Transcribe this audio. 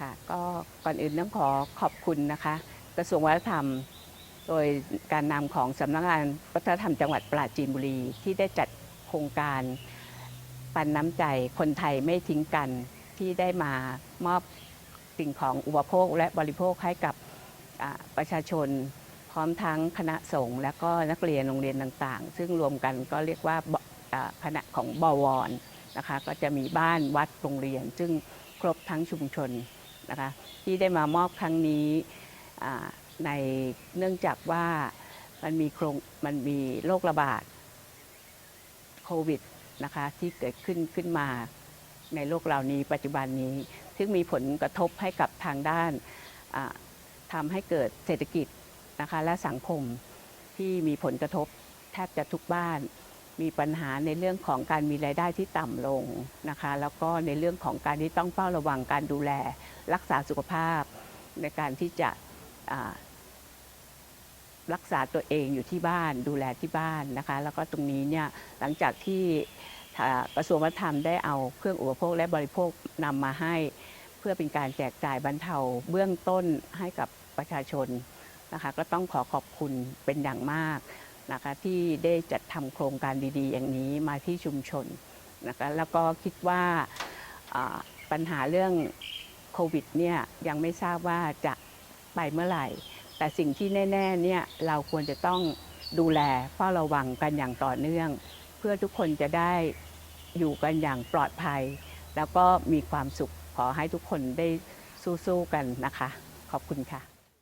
ค่ะก็ก่อนอื่นต้องขอขอบคุณนะคะ กระทรวงวัฒนธรรม โดยการนำของสำนักงานวัฒนธรรมจังหวัดปราจีนบุรี ที่ได้จัดโครงการปันน้ำใจคนไทยไม่ทิ้งกันที่ได้มามอบสิ่งของอุปโภคและบริโภคให้กับประชาชน พร้อมทั้งคณะสงฆ์และก็นักเรียนโรงเรียนต่างๆ ซึ่งรวมกันก็เรียกว่าบอ่าคณะของบวรนะคะก็จะมีบ้านวัดโรงเรียน ซึ่งครบทั้งชุมชน นะคะที่ได้มามอบครั้งนี้ในเนื่องจากว่ามันมีโครงมันมีโรคระบาดโควิดนะคะที่เกิดขึ้นขึ้นมาในโลกเรานี้ปัจจุบันนี้ ซึ่งมีผลกระทบให้กับทางด้านทำให้เกิดเศรษฐกิจนะคะและสังคมที่มีผลกระทบแทบจะทุกบ้าน มีปัญหาในเรื่องของการมีรายได้ที่ต่ำลงนะคะ แล้วก็ในเรื่องของการที่ต้องเฝ้าระวังการดูแล รักษาสุขภาพในการที่จะรักษาตัวเองอยู่ที่บ้านดูแลที่บ้านนะคะ แล้วก็ตรงนี้เนี่ยหลังจากที่กระทรวงวัฒนธรรมได้เอาเครื่องอุปโภคและบริโภคนำมาให้ เพื่อเป็นการแจกจ่ายบรรเทาเบื้องต้นให้กับประชาชนนะคะ ก็ต้องขอขอบคุณเป็นอย่างมาก นะคะที่ได้จัดทำโครงการดีๆ อย่างนี้มาที่ชุมชนนะคะแล้วก็คิดว่าปัญหาเรื่องโควิดเนี่ยยังไม่ทราบว่าจะไปเมื่อไหร่ แต่สิ่งที่แน่ๆเนี่ยเราควรจะต้องดูแลเฝ้าระวังกันอย่างต่อเนื่อง เพื่อทุกคนจะได้อยู่กันอย่างปลอดภัย แล้วก็มีความสุขขอให้ทุกคนได้สู้ๆกันนะคะ ขอบคุณค่ะ